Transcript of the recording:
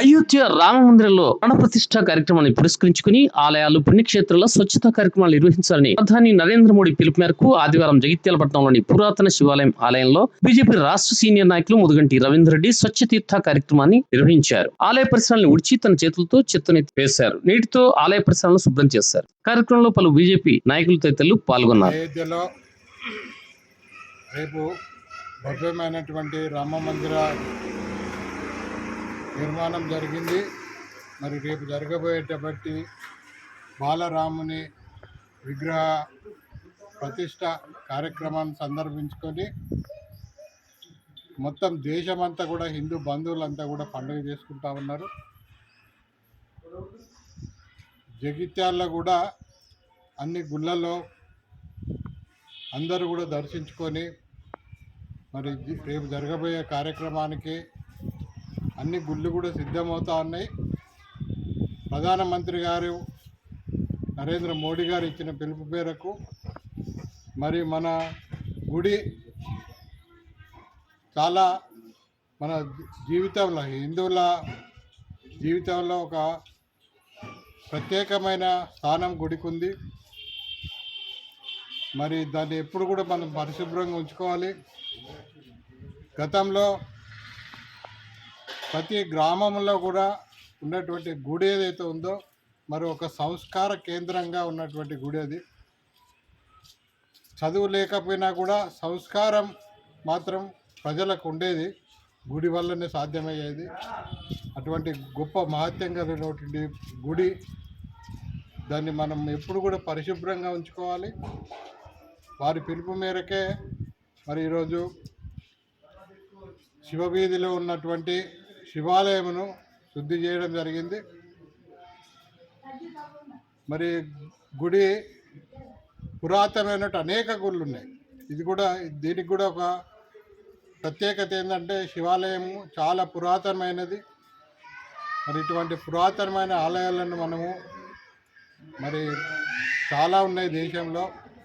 అయోధ్య రామ మందిరంలో ప్రాణ కార్యక్రమాన్ని పురస్కరించుకుని ఆలయాలు పుణ్యక్షేత్రాల స్వచ్ఛతా కార్యక్రమాలు నిర్వహించాలని ప్రధాని నరేంద్ర మోడీ పిలుపు మేరకు ఆదివారం జగిత్యాల పట్టణంలోని పురాతన శివాలయం ఆలయంలో బీజేపీ రాష్ట్ర సీనియర్ నాయకులు ముదుగంటి రవీంద్రరెడ్డి రెడ్డి స్వచ్ఛ తీర్థ కార్యక్రమాన్ని నిర్వహించారు. ఆలయ పరిసరాలను ఉడిచి తన చేతులతో చెత్తనెత్తి వేశారు. నీటితో ఆలయ పరిసరాలను శుభ్రం చేశారు. కార్యక్రమంలో పలు బీజేపీ నాయకులు తదితరులు పాల్గొన్నారు. రేపు భవ్యమైనటువంటి రామ మందిర నిర్మాణం జరిగింది. మరి రేపు జరగబోయేటబట్టి బాలరాముని విగ్రహ ప్రతిష్ట కార్యక్రమాన్ని సందర్భించుకొని మొత్తం దేశమంతా కూడా హిందూ బంధువులంతా కూడా పండుగ చేసుకుంటా ఉన్నారు. జగిత్యాల్లో కూడా అన్ని గుళ్ళల్లో అందరూ కూడా దర్శించుకొని మరి రేపు జరగబోయే కార్యక్రమానికి అన్ని గుళ్ళు కూడా సిద్ధమవుతా ఉన్నాయి. ప్రధానమంత్రి గారు నరేంద్ర మోడీ గారు ఇచ్చిన పిలుపు మేరకు మరి మన గుడి చాలా మన జీవితంలో హిందువుల జీవితంలో ఒక ప్రత్యేకమైన స్థానం గుడికి ఉంది మరి దాన్ని ఎప్పుడు కూడా మనం పరిశుభ్రంగా ఉంచుకోవాలి. గతంలో ప్రతి గ్రామంలో కూడా ఉన్నటువంటి గుడి ఏదైతే ఉందో మరి ఒక సంస్కార కేంద్రంగా ఉన్నటువంటి గుడి అది. చదువు లేకపోయినా కూడా సంస్కారం మాత్రం ప్రజలకు ఉండేది. గుడి వల్లనే సాధ్యమయ్యేది. అటువంటి గొప్ప మహత్యం కలిగినటువంటి గుడి దాన్ని మనం ఎప్పుడు కూడా పరిశుభ్రంగా ఉంచుకోవాలి. వారి పిలుపు మేరకే మరి ఈరోజు శివవీధిలో ఉన్నటువంటి శివాలయమును శుద్ధి చేయడం జరిగింది. మరి గుడి పురాతనమైనట్టు అనేక గుళ్ళు ఉన్నాయి. ఇది కూడా దీనికి కూడా ఒక ప్రత్యేకత ఏంటంటే శివాలయము చాలా పురాతనమైనది. మరి ఇటువంటి పురాతనమైన ఆలయాలను మనము మరి చాలా ఉన్నాయి దేశంలో.